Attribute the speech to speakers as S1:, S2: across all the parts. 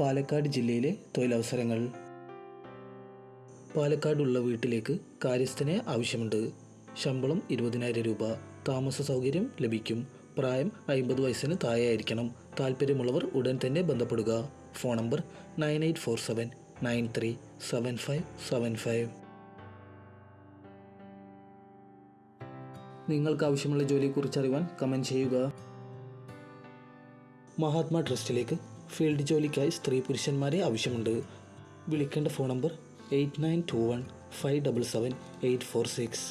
S1: പാലക്കാട് ജില്ലയിലെ തൊഴിലവസരങ്ങൾ. പാലക്കാടുള്ള വീട്ടിലേക്ക് കാര്യസ്ഥനെ ആവശ്യമുണ്ട്. ശമ്പളം ഇരുപതിനായിരം രൂപ. താമസ സൗകര്യം ലഭിക്കും. പ്രായം അമ്പത് വയസ്സിന് താഴെയായിരിക്കണം. താല്പര്യമുള്ളവർ ഉടൻ തന്നെ ബന്ധപ്പെടുക. Phone number nine eight four seven nine three seven five seven five. നിങ്ങൾക്ക് ആവശ്യമുള്ള ജോലിയെക്കുറിച്ച് അറിയുവാൻ കമന്റ് ചെയ്യുക. മഹാത്മാ ട്രസ്റ്റിലേക്ക് ഫീൽഡ് ജോലിക്കായി സ്ത്രീ പുരുഷന്മാരെ ആവശ്യമുണ്ട്. വിളിക്കേണ്ട phone number eight nine two one five double seven eight four six.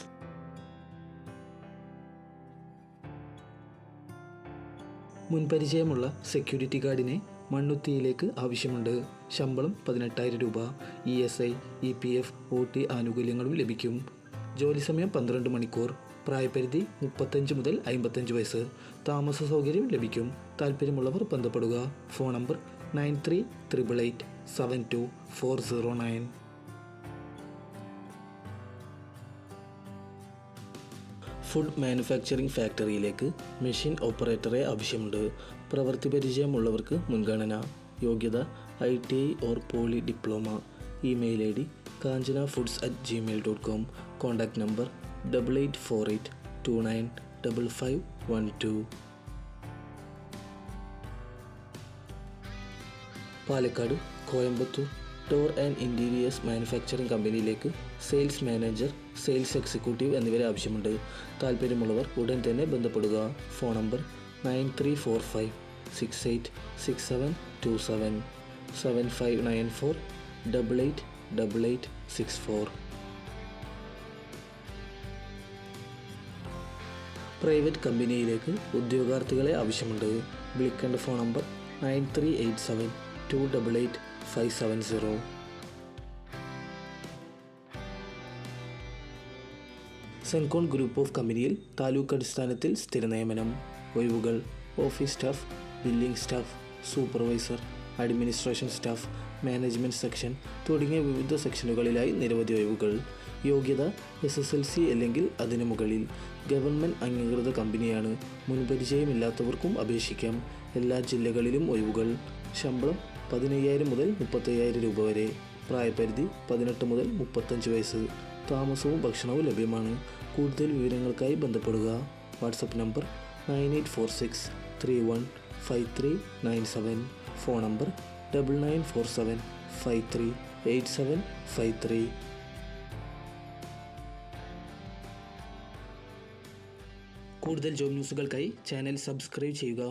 S1: മുൻപരിചയമുള്ള security ഗാർഡിനെ മണ്ണുത്തിയിലേക്ക് ആവശ്യമുണ്ട്. ശമ്പളം പതിനെട്ടായിരം രൂപ. E S I E P F O T ആനുകൂല്യങ്ങളും ലഭിക്കും. ജോലി സമയം പന്ത്രണ്ട് മണിക്കൂർ. പ്രായപരിധി മുപ്പത്തഞ്ച് മുതൽ അമ്പത്തഞ്ച് വയസ്സ്. താമസ സൗകര്യം ലഭിക്കും. താല്പര്യമുള്ളവർ ബന്ധപ്പെടുക. Phone number nine three triple eight seven two four zero nine. Food manufacturing ഫാക്ടറിയിലേക്ക് machine ഓപ്പറേറ്ററെ ആവശ്യമുണ്ട്. പ്രവൃത്തി പരിചയമുള്ളവർക്ക് മുൻഗണന യോഗ്യത I T I or poly diploma. Email I D Kanchana foods at Gmail dot com. Contact number double eight four eight two nine double five one two Palakkad Coimbatore door and interiors manufacturing കമ്പനിയിലേക്ക് sales manager sales executive എന്നിവരെ ആവശ്യമുണ്ട്. താല്പര്യമുള്ളവർ ഉടൻ തന്നെ ബന്ധപ്പെടുക. Phone number nine three four five six eight six seven two seven seven five nine four double eight double eight six four private കമ്പനിയിലേക്ക് ഉദ്യോഗാർത്ഥികളെ ആവശ്യമുണ്ട്. വിളിക്കേണ്ട phone number nine three eight seven two double eight five seven zero. സെൻകോൺ group of കമ്പനിയിൽ താലൂക്ക് അടിസ്ഥാനത്തിൽ സ്ഥിര നിയമനം ഒഴിവുകൾ office staff billing staff supervisor administration staff management section തുടങ്ങിയ വിവിധ സെക്ഷനുകളിലായി നിരവധി ഒഴിവുകൾ. യോഗ്യത എസ് എസ് എൽ സി അല്ലെങ്കിൽ അതിനു മുകളിൽ. ഗവൺമെന്റ് അംഗീകൃത കമ്പനിയാണ്. മുൻപരിചയമില്ലാത്തവർക്കും അപേക്ഷിക്കാം. എല്ലാ ജില്ലകളിലും ഒഴിവുകൾ. ശമ്പളം പതിനയ്യായിരം മുതൽ മുപ്പത്തയ്യായിരം രൂപ വരെ. പ്രായപരിധി പതിനെട്ട് മുതൽ മുപ്പത്തഞ്ച് വയസ്സ്. താമസവും ഭക്ഷണവും ലഭ്യമാണ്. കൂടുതൽ വിവരങ്ങൾക്കായി ബന്ധപ്പെടുക. WhatsApp number nine eight four six three one five three nine seven phone number double nine four seven five three eight seven five three കൂടുതൽ ജോബ് ന്യൂസുകൾക്കായി ചാനൽ സബ്സ്ക്രൈബ് ചെയ്യുക.